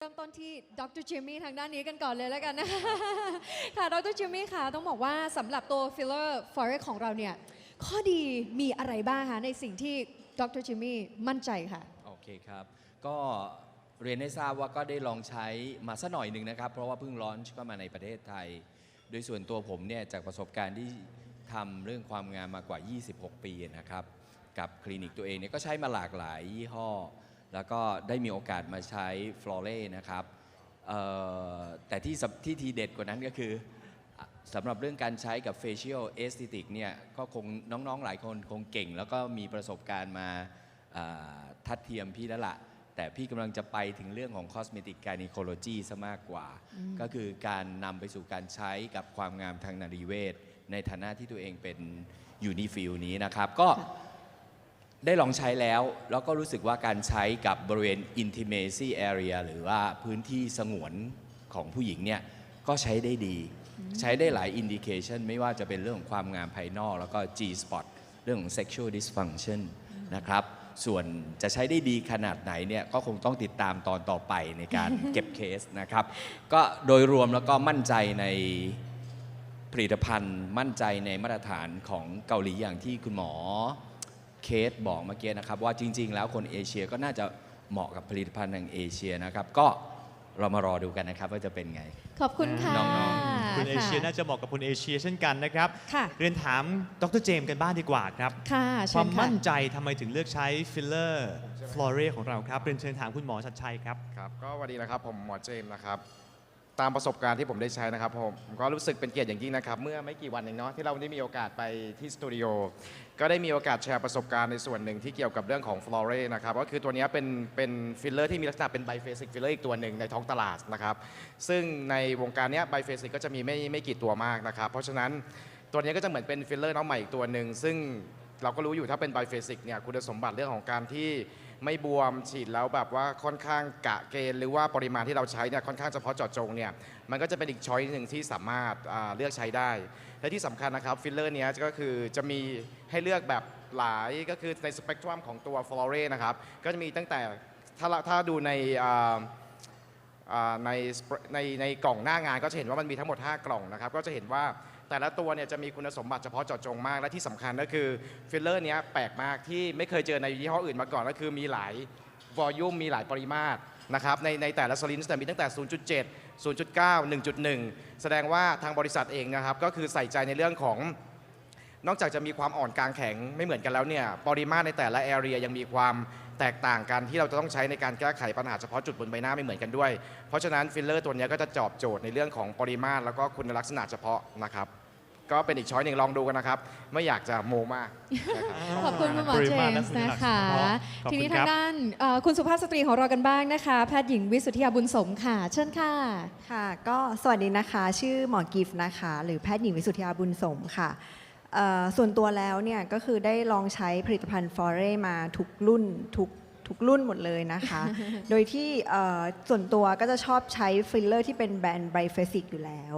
เริ่มต้นที่ดรจิมมี่ทางด้านนี้กันก่อนเลยแล้วกันนะคะค่ะดรจิมมี่ค่ะต้องบอกว่าสำหรับตัว filler forex ของเราเนี่ยข้อดีมีอะไรบ้างคะในสิ่งที่ดรจิมมี่มั่นใจค่ะ โอเคครับ ก็เรียนให้ทราบว่าก็ได้ลองใช้มาสักหน่อยหนึ่งนะครับ เพราะว่าเพิ่งร้อนเข้ามาในประเทศไทย โดยส่วนตัวผมเนี่ยจากประสบการณ์ที่ทำเรื่องความงามมากว่า 26 ปีนะครับ กับคลินิกตัวเองเนี่ยก็ใช้มาหลากหลายยี่ห้อ แล้วก็ได้มีโอกาสมาใช้ฟลอเร่นะครับแต่ที่ที่ทีเด็ดกว่านั้นก็คือสำหรับเรื่องการใช้กับ facial aesthetic เนี่ยก็คงน้องๆหลายคนคงเก่ง แล้วก็มีประสบการณ์มาทัดเทียมพี่แล้วละแต่พี่กำลังจะไปถึงเรื่องของ cosmetic gynecology ซะมากกว่า ก็คือการนำไปสู่การใช้กับความงามทางนารีเวชในฐานะที่ตัวเองเป็นอยู่ในฟิลนี้นะครับ ก็ ได้ลองใช้แล้ว แล้วก็รู้สึกว่าการใช้กับบริเวณ intimacy area หรือว่าพื้นที่สงวนของผู้หญิงเนี่ยก็ใช้ได้ดี ใช้ได้หลายอินดิเคชันไม่ว่าจะเป็นเรื่องของความงามภายนอก แล้วก็ G spot เรื่องของ sexual dysfunction นะครับ ส่วนจะใช้ได้ดีขนาดไหนเนี่ยก็คงต้องติดตามตอนต่อไปในการเก็บเคสนะครับ ก็โดยรวมแล้วก็มั่นใจในผลิตภัณฑ์ มั่นใจในมาตรฐานของเกาหลีอย่างที่คุณหมอ เคสบอกเมื่อกี้นะครับ ว่าจริง ๆ แล้วคนเอเชียก็น่าจะเหมาะกับผลิตภัณฑ์ทางเอเชียนะครับ ก็เรามารอดูกันนะครับ ว่าจะเป็นไง ขอบคุณค่ะน้องคุณเอเชียค่ะน่าจะเหมาะกับคุณเอเชียเช่นกันนะครับ ค่ะ เรียนถามดรเจมส์กันบ้างดีกว่าครับ ค่ะคเชิวาญมค่ะ มั่นใจทำไมถึงเลือกใช้ฟิลเลอร์ฟลอเรของเราครับเรียนเชิญถามคุณหมอชัดชัยครับ ครับก็สวัสดีนะครับผมหมอเจมส์นะครับ ตามประสบการณ์ที่ผมได้ใช้นะครับผมผมก็รู้สึกเป็นเกียรติอย่างยิ่งนะครับ เมื่อไม่กี่วันเองเนาะที่เราได้มีโอกาสไปที่สตูดิโอ ก็ได้มีโอกาสแชร์ประสบการณ์ในส่วนหนึ่งที่เกี่ยวกับเรื่องของฟลอเรนะครับก็คือตัวนี้เป็นเป็นฟิลเลอร์ที่มีลักษณะเป็นไบเฟสิกฟิลเลอร์อีกตัวหนึ่งในท้องตลาดนะครับซึ่งในวงการนี้ไบเฟสิกก็จะมีไม่ไม่กี่ตัวมากนะครับเพราะฉะนั้นตัวนี้ก็จะเหมือนเป็นฟิลเลอร์น้องใหม่อีกตัวหนึ่งซึ่งเราก็รู้อยู่ถ้าเป็นไบเฟสิกเนี่ยคุณสมบัติเรื่องของการที่ ไม่บวมฉีดแล้วแบบว่าค่อนข้างกะเกณฑ์หรือว่าปริมาณที่เราใช้เนี่ยค่อนข้างเฉพาะเจาะจงเนี่ยมันก็จะเป็นอีกช้อยหนึ่งที่สามารถเลือกใช้ได้ และที่สำคัญนะครับฟิลเลอร์เนี้ยก็คือจะมีให้เลือกแบบหลายก็คือในสเปกตรัมของตัวฟลอเรนะครับก็จะมีตั้งแต่ถ้าถ้าดูในในในในกล่องหน้างานก็จะเห็นว่ามันมีทั้งหมด 5 กล่องนะครับก็จะเห็นว่า แต่ละตัวเนี่ยจะมีคุณสมบัติเฉพาะเจาะจงมาก และที่สำคัญก็คือฟิลเลอร์เนี้ยแปลกมากที่ไม่เคยเจอในยี่ห้ออื่นมาก่อนก็คือมีหลายวอลลุ่มมีหลายปริมาตรนะครับในในแต่ละสลินส์แต่มีตั้งแต่ 0.7 0.9 1.1 แสดงว่าทางบริษัทเองนะครับก็คือใส่ใจในเรื่องของนอกจากจะมีความอ่อนกลางแข็งไม่เหมือนกันแล้วเนี่ยปริมาตรในแต่ละแอเรียยังมีความแตกต่างกันที่เราจะต้องใช้ในการแก้ไขปัญหาเฉพาะจุดบนใบหน้าไม่เหมือนกันด้วย เพราะฉะนั้นฟิลเลอร์ตัวเนี้ยก็จะตอบโจทย์ในเรื่องของปริมาตรแล้วก็คุณลักษณะเฉพาะนะครับ ก็เป็นอีกช้อยหนึ่งลองดูกันนะครับ ไม่อยากจะโมมากนะครับ ขอบคุณคุณหมอปริเจมาณมและส์คุณลันะกษณะคะเฉพาะขอบคุณทีนี้ครัทาบงด้านเอ่อคุณสุภาพสตรีของเรากันบ้างนะคะ แพทย์หญิงวิสุทธิยาบุญสมค่ะ เชิญค่ะ ค่ะก็สวัสดีนะคะ ชื่อหมอกิฟต์นะคะ หรือแพทย์หญิงวิสุทธิยาบุญสมค่ะเอ่อส่วนตัวแล้วเนี่ยก็คือได้ลองใช้ผลิตภัณฑ์ฟอเรมาทุกรุ่นทุก ทุกรุ่นหมดเลยนะคะ โดยที่เอ่อส่วนตัวก็จะชอบใช้ฟิลเลอร์ที่เป็นแบรนด์ไบเฟสิกอยู่แล้ว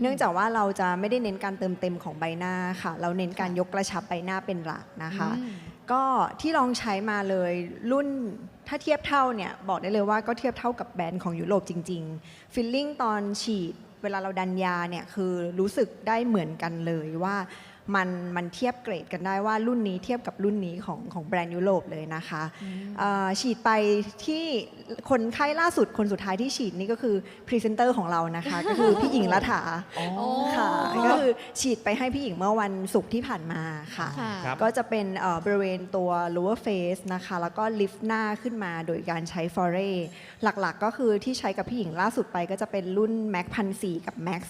เนื่องจากว่าเราจะไม่ได้เน้นการเติมเต็มของใบหน้าค่ะ เราเน้นการยกกระชับใบหน้าเป็นหลักนะคะอืมก็ที่ลองใช้มาเลยรุ่นถ้าเทียบเท่าเนี่ยบอกได้เลยว่าก็เทียบเท่ากับแบรนด์ของยุโรปจริง ๆ ฟิลลิ่งตอนฉีดเวลาเราดันยาเนี่ยคือรู้สึกได้เหมือนกันเลยว่า มันมันเทียบเกรดกันได้ว่ารุ่นนี้เทียบกับรุ่นนี้ของของแบรนด์ยุโรปเลยนะคะเอ่อฉีดไปที่คนไข้ล่าสุดคนสุดท้ายที่ฉีดนี่ก็คือพรีเซนเตอร์ของเรานะคะ ก็คือพี่หญิงรัฐาโอ้ค่ะก็คือฉีดไปให้พี่หญิงเมื่อวันศุกร์ที่ผ่านมาค่ะค่ะครับก็จะเป็นเอ่อบริเวณตัว lower face นะคะ แล้วก็ลิฟต์หน้าขึ้นมาโดยการใช้ f o r e หลักๆ ก็คือที่ใช้กับพี่หญิงล่าสุดไปก็จะเป็นรุ่น Max พันสกับ Max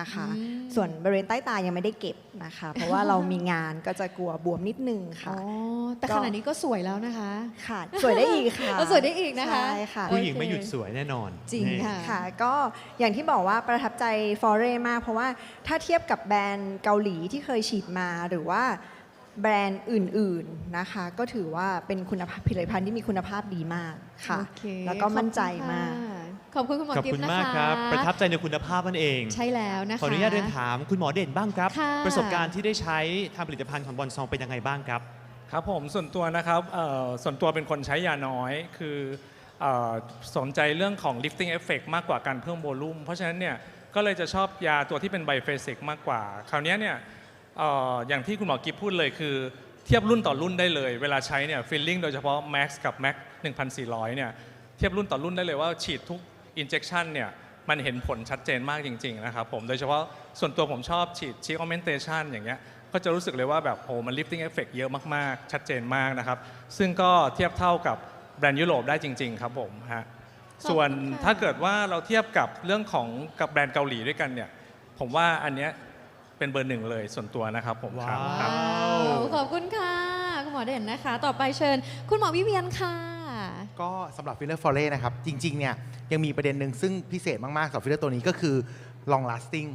นะคะ ส่วนบริเวณใต้ตายังไม่ได้เก็บนะคะ เพราะว่าเรามีงานก็จะกลัวบวมนิดนึงอ๋ค่ะอแต่ก็ขณะนี้ก็สวยแล้วนะคะ ค่ะ สวยได้อีกค่ะแล้วสวยได้อีกนะคะใช่ค่ะผู้หญิงโอเคไม่หยุดสวยแน่นอน จริงนี่ค่ะค่ะ ก็อย่างที่บอกว่าประทับใจฟอเรมาก เพราะว่าถ้าเทียบกับแบรนด์เกาหลีที่เคยฉีดมาหรือว่าแบรนด์อื่นๆนะคะ ก็ถือว่าเป็นคุณภาพผลิตภัณฑ์ที่มีคุณภาพดีมากค่ะโอเคแล้วก็มั่นใจมาก ขอบคุณคุณหมอขอบกิฟคุณต์นะคะมากครับ ประทับใจในคุณภาพนั่นเอง ใช่แล้วนะคะ ขออนุญาตเรียนถามคุณหมอเด่นบ้างครับ ค่ะ ประสบการณ์ที่ได้ใช้ทำผลิตภัณฑ์ของบอลซองเป็นยังไงบ้างครับ ครับผมส่วนตัวนะครับเอ่อส่วนตัวเป็นคนใช้ยาน้อยคือเอ่อสนใจเรื่องของ lifting effect มากกว่าการเพิ่มโวลูมเพราะฉะนั้นเนี่ยก็เลยจะชอบยาตัวที่เป็นไบเฟสิกมากกว่า คราวเนี้ยเนี่ยเอ่ออย่างที่คุณหมอกิฟพูดเลยคือ เทียบรุ่นต่อรุ่นได้เลย เวลาใช้เนี่ยฟิลลิ่งโดยเฉพาะ Max กับ Max 1400เนี่ยเทียบรุ่นต่อรุ่นได้เลยว่าฉีดทุก injection เนี่ยมันเห็นผลชัดเจนมากจริง ๆ นะครับผมโดยเฉพาะส่วนตัวผมชอบฉีดชีคอมเมนเตชันอย่างเงี้ยก็จะรู้สึกเลยว่าแบบโอ้มัน lifting effect เยอะมาก ๆ ชัดเจนมากนะครับ ซึ่งก็เทียบเท่ากับแบรนด์ยุโรปได้จริง ๆ ครับผมฮะส่วนขอบคุณค่ะถ้าเกิดว่าเราเทียบกับเรื่องของกับแบรนด์เกาหลีด้วยกันเนี่ยผมว่าอันเนี้ยเป็นเบอร์หนึ่งเลยส่วนตัวนะครับผมครับว้าวครับว้าวขอบคุณค่ะ คุณหมอเด่นนะคะ ต่อไปเชิญ คุณหมอวิเวียนค่ะ ก็สำหรับฟิลเลอร์ฟอเร่นะครับ จริง ๆ เนี่ย ยังมีประเด็นหนึ่งซึ่งพิเศษมากๆสำหรับฟิลเลอร์ตัวนี้ก็คือ long lasting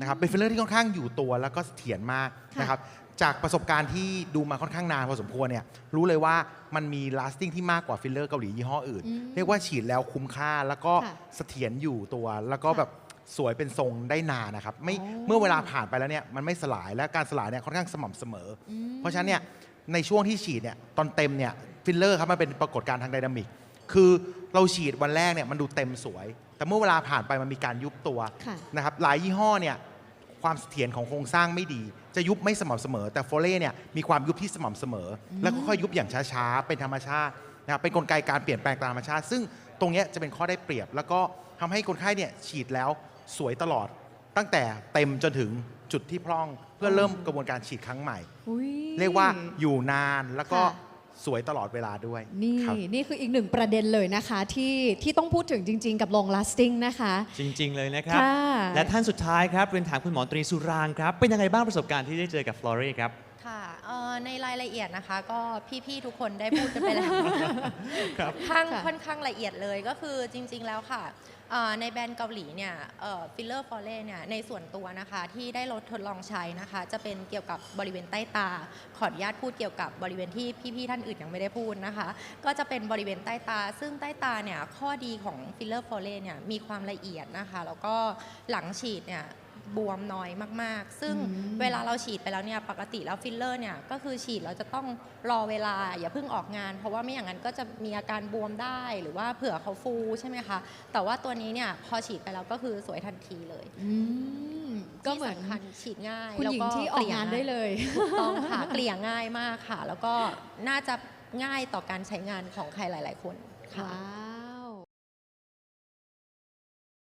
นะครับเป็นฟิลเลอร์ที่ค่อนข้างอยู่ตัวแล้วก็เสถียรมากค่ะนะครับจากประสบการณ์ที่ดูมาค่อนข้างนานพอสมควรเนี่ยรู้เลยว่ามันมี lasting ที่มากกว่าฟิลเลอร์เกาหลียี่ห้ออื่นอืมเรียกว่าฉีดแล้วคุ้มค่าแล้วก็ค่ะเสถียรอยู่ตัวแล้วก็ค่ะแบบสวยเป็นทรงได้นานนะครับไม่อ๋อเมื่อเวลาผ่านไปแล้วเนี่ยมันไม่สลายและการสลายเนี่ยค่อนข้างสม่ำเสมออมเพราะฉะนั้นเนี่ยในช่วงที่ฉีดเนี่ยตอนเต็มเนี่ยฟิลเลอร์ครับมันเป็นปรากฏการณ์ทางไดนามิก คือเราฉีดวันแรกเนี่ยมันดูเต็มสวย แต่เมื่อเวลาผ่านไปมันมีการยุบตัวค่ะนะครับหลายยี่ห้อเนี่ยความเสถียรของโครงสร้างไม่ดี จะยุบไม่สม่ำเสมอ แต่โฟเล่เนี่ยมีความยุบที่สม่ำเสมอ แล้วก็ค่อยยุบอย่างช้าๆเป็นธรรมชาตินะครับเป็นกลไกการเปลี่ยนแปลงตามธรรมชาติ ซึ่งตรงเนี้ยจะเป็นข้อได้เปรียบ แล้วก็ทำให้คนไข้เนี่ยฉีดแล้วสวยตลอด ตั้งแต่เต็มจนถึงจุดที่พร่องเพื่อเริ่มกระบวนการฉีดครั้งใหม่ อุ๊ยเรียกว่าอยู่นานแล้วก็ค่ะ สวยตลอดเวลาด้วยนี่ครับ นี่คืออีกหนึ่งประเด็นเลยนะคะ ที่ที่ต้องพูดถึงจริง ๆ กับ long lasting นะคะ จริง ๆ เลยนะครับ ค่ะ และท่านสุดท้ายครับเรียนถามคุณหมอตรีสุรางค์ครับ เป็นยังไงบ้างประสบการณ์ที่ได้เจอกับฟลอเรครับ ค่ะเอ่อในรายละเอียดนะคะก็พี่ๆทุกคนได้พูดกันไปแล้วครับ ข้างค่ะ ค่อนข้างละเอียดเลยก็คือจริงๆแล้วค่ะเอ่อในแบรนด์เกาหลีเนี่ยฟิลเลอร์ฟอเล่เนี่ยในส่วนตัวนะคะที่ได้ลดทดลองใช้นะคะ จะเป็นเกี่ยวกับบริเวณใต้ตา ขออนุญาตพูดเกี่ยวกับบริเวณที่พี่ๆท่านอื่นยังไม่ได้พูดนะคะ ก็จะเป็นบริเวณใต้ตา ซึ่งใต้ตาเนี่ยข้อดีของฟิลเลอร์ฟอเล่เนี่ยมีความละเอียดนะคะ แล้วก็หลังฉีดเนี่ย บวมน้อยมากๆ ซึ่งอืมเวลาเราฉีดไปแล้วเนี่ยปกติแล้วฟิลเลอร์เนี่ยก็คือฉีดเราจะต้องรอเวลาอย่าเพิ่งออกงาน เพราะว่าไม่อย่างนั้นก็จะมีอาการบวมได้หรือว่าเผื่อเขาฟูใช่ไหมคะ แต่ว่าตัวนี้เนี่ยพอฉีดไปแล้วก็คือสวยทันทีเลยอืมก็เหมือนที่สำคัญฉีดง่ายคุณหญิงแล้วที่ออกงานได้เลยถูกต้องค่ะเกลี่ยง่ายมากค่ะ แล้วก็น่าจะง่ายต่อการใช้งานของใครหลาย ๆ คนค่ะว้า